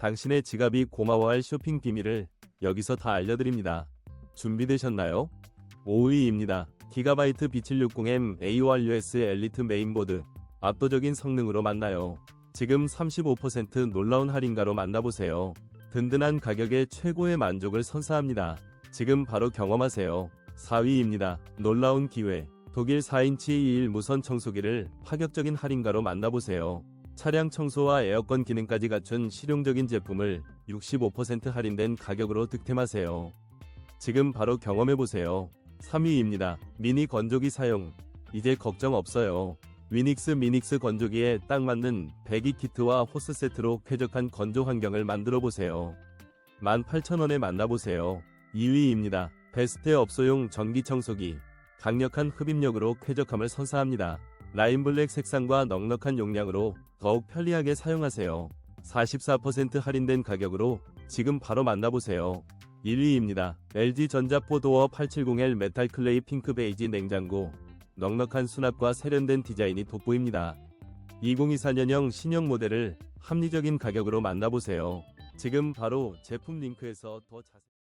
당신의 지갑이 고마워할 쇼핑 비밀을 여기서 다 알려드립니다. 준비되셨나요? 5위입니다. 기가바이트 B760M A1US 엘리트 메인보드 압도적인 성능으로 만나요. 지금 35% 놀라운 할인가로 만나보세요. 든든한 가격에 최고의 만족을 선사합니다. 지금 바로 경험하세요. 4위입니다. 놀라운 기회. 독일 4인치 2일 무선 청소기를 파격적인 할인가로 만나보세요. 차량 청소와 에어컨 기능까지 갖춘 실용적인 제품을 65% 할인된 가격으로 득템하세요. 지금 바로 경험해보세요. 3위입니다. 미니 건조기 사용. 이제 걱정 없어요. 위닉스 미닉스 건조기에 딱 맞는 배기 키트와 호스 세트로 쾌적한 건조 환경을 만들어 보세요. 18,000원에 만나보세요. 2위입니다. 베스트 업소용 전기 청소기. 강력한 흡입력으로 쾌적함을 선사합니다. 라인 블랙 색상과 넉넉한 용량으로 더욱 편리하게 사용하세요. 44% 할인된 가격으로 지금 바로 만나보세요. 1위입니다. LG 전자 포도어 870L 메탈 클레이 핑크 베이지 냉장고. 넉넉한 수납과 세련된 디자인이 돋보입니다. 2024년형 신형 모델을 합리적인 가격으로 만나보세요. 지금 바로 제품 링크에서 더 자세히